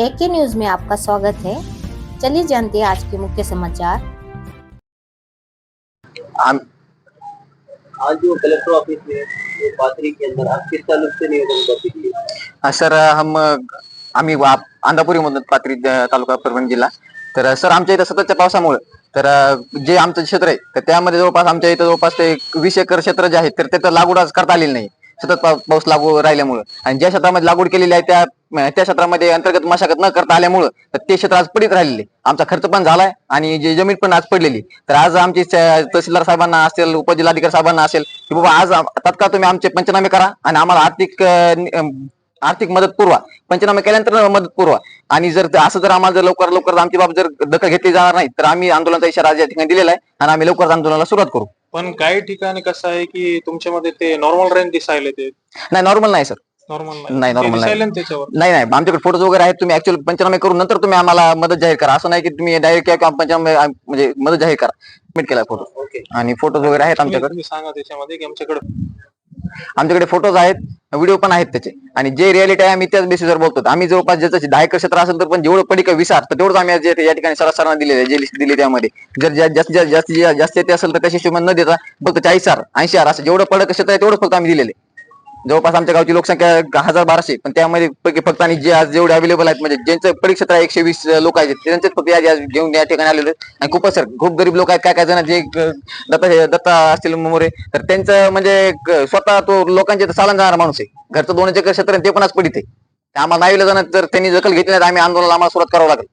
एक न्यूज में आपका स्वागत है। चलिए जानते हैं आज के मुख्य समाचार। आज जो कलेक्टर ऑफिस में पाथरी के अंदर आप किस तालुक से निवेदन करते दिए अ, सर हम आम्ही वा- अंधापुरीमधून पात्री अ, तालुका परभणी जिल्हा. तर सर आमच्या इथं सततच्या पावसामुळे तर जे आमचं क्षेत्र आहे तर त्यामध्ये जवळपास आमच्या इथं जवळपास ते एक वीस एकर क्षेत्र जे आहे तर तिथं लागवड आज करता आलेली नाही. सतत पाऊस लागू राहिल्यामुळं. आणि ज्या क्षेत्रामध्ये लागवड केलेली आहे त्या त्या क्षेत्रामध्ये अंतर्गत मशागत न करता आल्यामुळं तर ते क्षेत्र आज पडीत राहिलेले. आमचा खर्च पण झालाय आणि जे जमीन पण आज पडलेली. तर आज आमची स- तहसीलदार साहेबांना असेल उपजिल्हाधिकारी साहेबांना असेल की बाबा आज आम- तात्काळ तुम्ही आमचे पंचनामे करा आणि आम्हाला आर्थिक अ, नि- अम, आर्थिक मदत पुरवा. पंचनामे केल्यानंतर मदत पुरवा. आणि जर ते- असं जर आम्हाला जर लवकर लवकर आमची बाब जर दखल घेतली जाणार नाही तर आम्ही आंदोलनाचा इशारा आज या ठिकाणी दिलेला आहे आणि आम्ही लवकरच आंदोलनाला सुरुवात करू. पण काही ठिकाणी कसं आहे की तुमच्यामध्ये ते नॉर्मल रेंज दिसायला ते. नाही नॉर्मल नाही सर नॉर्मल नाही, normal नाही. त्याच्यावर. नाही आमच्याकडे फोटोज वगैरे आहेत तुम्ही ऍक्च्युअली पंचनामे करून नंतर तुम्ही आम्हाला मदत जाहीर करा. असं नाही की तुम्ही डायरेक्ट किंवा पंचनामे म्हणजे मदत जाहीर करा. सबमिट केला फोटो ओके आणि फोटोज वगैरे आहेत आमच्याकडे. तुम्ही सांगा त्याच्यामध्ये की आमच्याकडे आमच्याकडे फोटोज आहेत व्हिडिओ पण आहेत त्याचे. आणि जे रिअलिटी आहे आम्ही त्याच बेसिसवर बोलतो आम्ही जवळपास ज्याचं दहा एकर क्षेत्र असेल तर पण जेवढं पडी विचार तर तेवढंच आम्ही आज या ठिकाणी सरासरांना दिलेलं आहे जे लिस्ट दिली त्यामध्ये. जर जास्त जास्तीत जास्त येते असेल तर त्या हिशोबाने न देता फक्त चाळीस हार ऐंशी हार असं जेवढं पडक क्षेत्र आहे तेवढं फक्त आम्ही दिलेले. जवळपास आमच्या गावची लोकसंख्या हजार बाराशे पण त्यामध्ये पैकी फक्त आणि जे आज जेवढे अवेलेबल आहेत म्हणजे ज्यांचं परीक्षेत्र एकशे वीस लोक आहेत त्यांचेच फक्त आज आज घेऊन या ठिकाणी आलेले आणि खूपच सर खूप गरीब लोक आहेत काय काय जण जे दत्ता दत्ता असतील मोरे तर त्यांचं म्हणजे स्वतः तो लोकांचे चालन जाणारा माणूस आहे. घरचं दोन एकर क्षेत्र ते पण आज पडित आहे. आम्हाला नाही जाणार तर त्यांनी दखल घेतली नाही तर आम्ही आंदोलनाला आम्हाला सुरुवात करावं लागेल.